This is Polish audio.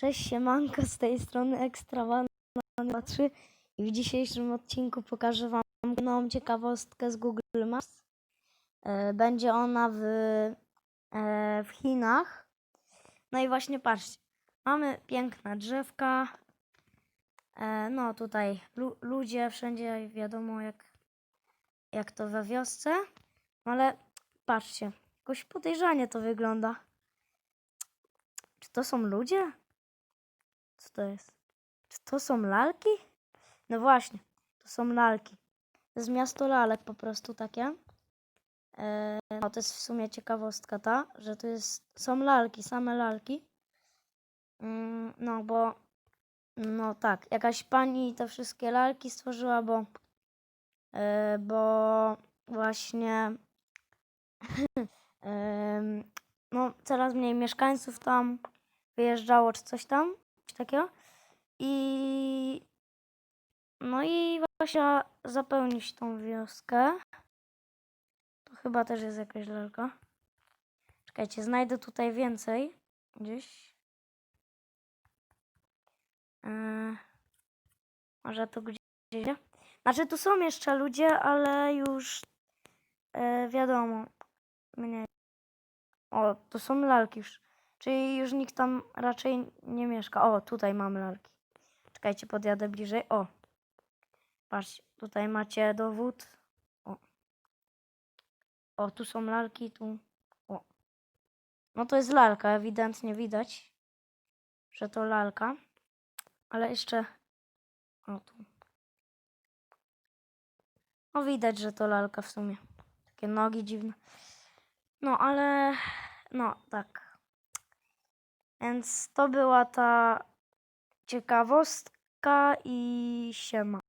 Cześć, siemanko, z tej strony Ekstrawan 3 i w dzisiejszym odcinku pokażę Wam nową ciekawostkę z Google Maps. E, Będzie ona w, e, w Chinach. No i właśnie patrzcie, mamy piękne drzewka. E, No tutaj lu ludzie, wszędzie wiadomo jak, jak to we wiosce. No Ale patrzcie, jakoś podejrzanie to wygląda. Czy to są ludzie? To jest? Czy to są lalki? No właśnie, to są lalki. To jest miasto lalek po prostu takie. E, no to jest w sumie ciekawostka ta, że to jest, są lalki, same lalki. Mm, no bo, no tak, jakaś pani te wszystkie lalki stworzyła, bo, e, bo właśnie no coraz mniej mieszkańców tam wyjeżdżało czy coś tam, takiego. I no i właśnie zapełnić tą wioskę. To chyba też jest jakaś lalka. Czekajcie, znajdę tutaj więcej. Gdzieś. Eee, może tu gdzieś. Znaczy tu są jeszcze ludzie, ale już e, wiadomo. Mnie. O, to są lalki już. Czyli już nikt tam raczej nie mieszka. O, tutaj mamy lalki. Czekajcie, podjadę bliżej. O. Patrzcie, tutaj macie dowód. O. O, tu są lalki, tu. O. No to jest lalka, ewidentnie widać, że to lalka. Ale jeszcze. O, tu. No widać, że to lalka w sumie. Takie nogi dziwne. No, ale. No, tak. Więc to była ta ciekawostka i siema.